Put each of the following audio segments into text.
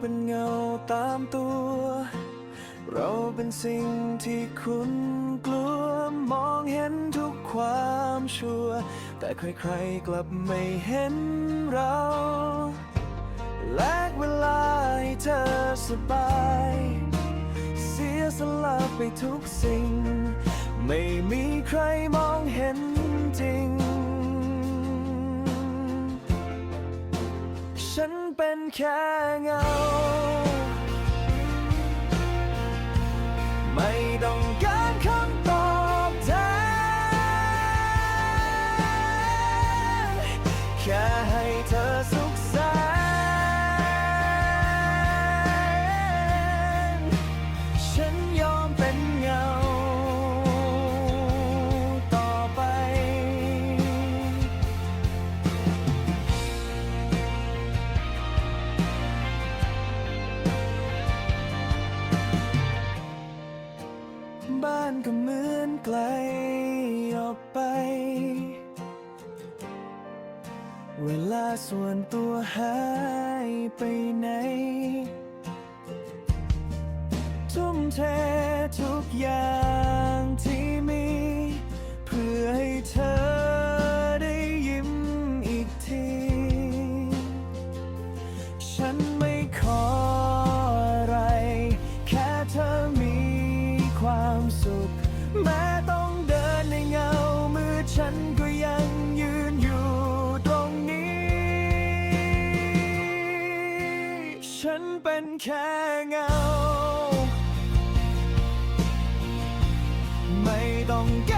เป็นเงาตามตัว เราเป็นสิ่งที่คุณกลัว มองเห็นทุกความชั่ว แต่ใครๆกลับไม่เห็นเรา แลกเวลาให้เธอสบาย เสียสละไปทุกสิ่ง ไม่มีใครมองเห็นจริง ฉันเป็น แค่เงา ไม่ต้องการคำตอบแทนแค่ให้เธอสุข ส่วนตัวหายไปไหน ทุ่มเททุกอย่างที่มี เพื่อให้เธอได้ยิ้มอีกที ฉันไม่ขออะไร แค่เธอมีความสุข แม้ต้องเดินในเงามือฉันก็ แค่เงา ไม่ต้องแก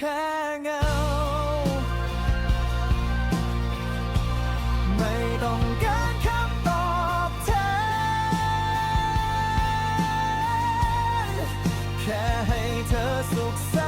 แค่เงา ไม่ต้องการคำตอบแทนแค่ให้เธอสุขสันต์